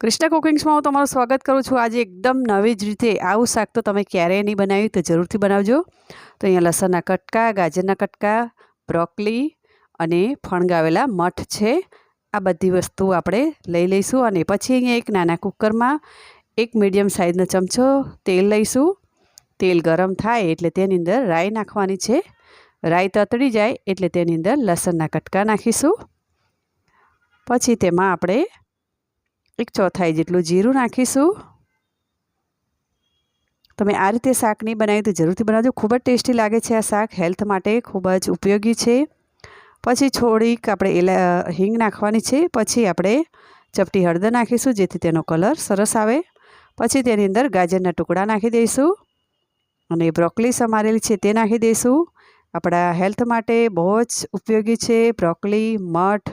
કૃષ્ણ કુકિંગ્સમાં હું તમારું સ્વાગત કરું છું. આજે એકદમ નવી જ રીતે આવું શાક તો તમે ક્યારેય નહીં બનાવ્યું તો જરૂરથી બનાવજો. તો અહીંયા લસણના કટકા, ગાજરના કટકા, બ્રોકલી અને ફણગાવેલા મઠ છે. આ બધી વસ્તુ આપણે લઈ લઈશું અને પછી અહીંયા એક નાના કુકરમાં એક મીડિયમ સાઇઝનો ચમચો તેલ લઈશું. તેલ ગરમ થાય એટલે તેની અંદર રાઈ નાખવાની છે. રાઈ તતડી જાય એટલે તેની અંદર લસણના કટકા નાખીશું. પછી તેમાં આપણે એક ચોથાઈ જેટલું જીરું નાખીશું. તમે આ રીતે શાક નહીં બનાવ્યું તો જરૂરથી બનાવજો. ખૂબ જ ટેસ્ટી લાગે છે આ શાક. હેલ્થ માટે ખૂબ જ ઉપયોગી છે. પછી થોડીક આપણે એલા, હિંગ નાખવાની છે. પછી આપણે ચપટી હળદર નાખીશું જેથી તેનો કલર સરસ આવે. પછી તેની અંદર ગાજરના ટુકડા નાખી દઈશું. અને બ્રોકલી સમારેલી છે તે નાખી દઈશું. આપણા હેલ્થ માટે બહુ જ ઉપયોગી છે. બ્રોકલી, મઠ,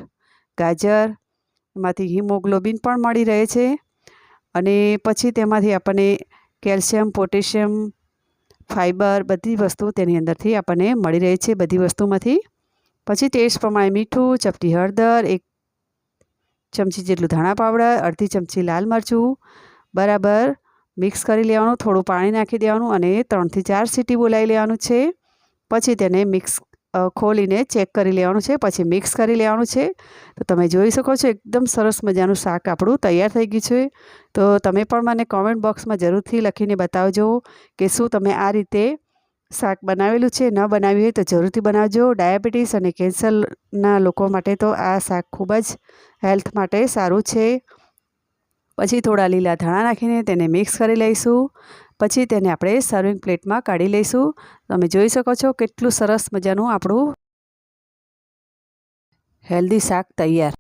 ગાજર એમાંથી હિમોગ્લોબિન પણ મળી રહે છે અને પછી તેમાંથી આપણને કેલ્શિયમ, પોટેશિયમ ફાઇબર બધી વસ્તુ તેની અંદરથી આપણને મળી રહે છે બધી વસ્તુમાંથી. પછી ટેસ્ટ પ્રમાણે મીઠું, ચપટી હળદર, એક ચમચી જેટલું ધાણા પાવડર, અડધી ચમચી લાલ મરચું, બરાબર મિક્સ કરી લેવાનું, થોડું પાણી નાખી દેવાનું અને ત્રણથી ચાર સીટી બોલાવી લેવાનું છે. પછી તેને મિક્સ ખોલીને ચેક કરી લેવાનું છે, પછી મિક્સ કરી લેવાનું છે. તો તમે જોઈ શકો છો, એકદમ સરસ મજાનું શાક આપણું તૈયાર થઈ ગયું છે. તો તમે પણ મને કોમેન્ટ બોક્સમાં જરૂરથી લખીને બતાવજો કે શું તમે આ રીતે શાક બનાવેલું છે, ન બનાવ્યું હોય તો જરૂરથી બનાવજો. ડાયાબિટીસ અને કેન્સરના લોકો માટે તો આ શાક ખૂબ જ હેલ્થ માટે સારું છે. પછી થોડા લીલા ધાણા નાખીને તેને મિક્સ કરી લઈશું. પછી તેને આપણે સર્વિંગ પ્લેટમાં કાઢી લઈશું. તમે જોઈ શકો છો કેટલું સરસ મજાનું આપણું હેલ્ધી શાક તૈયાર.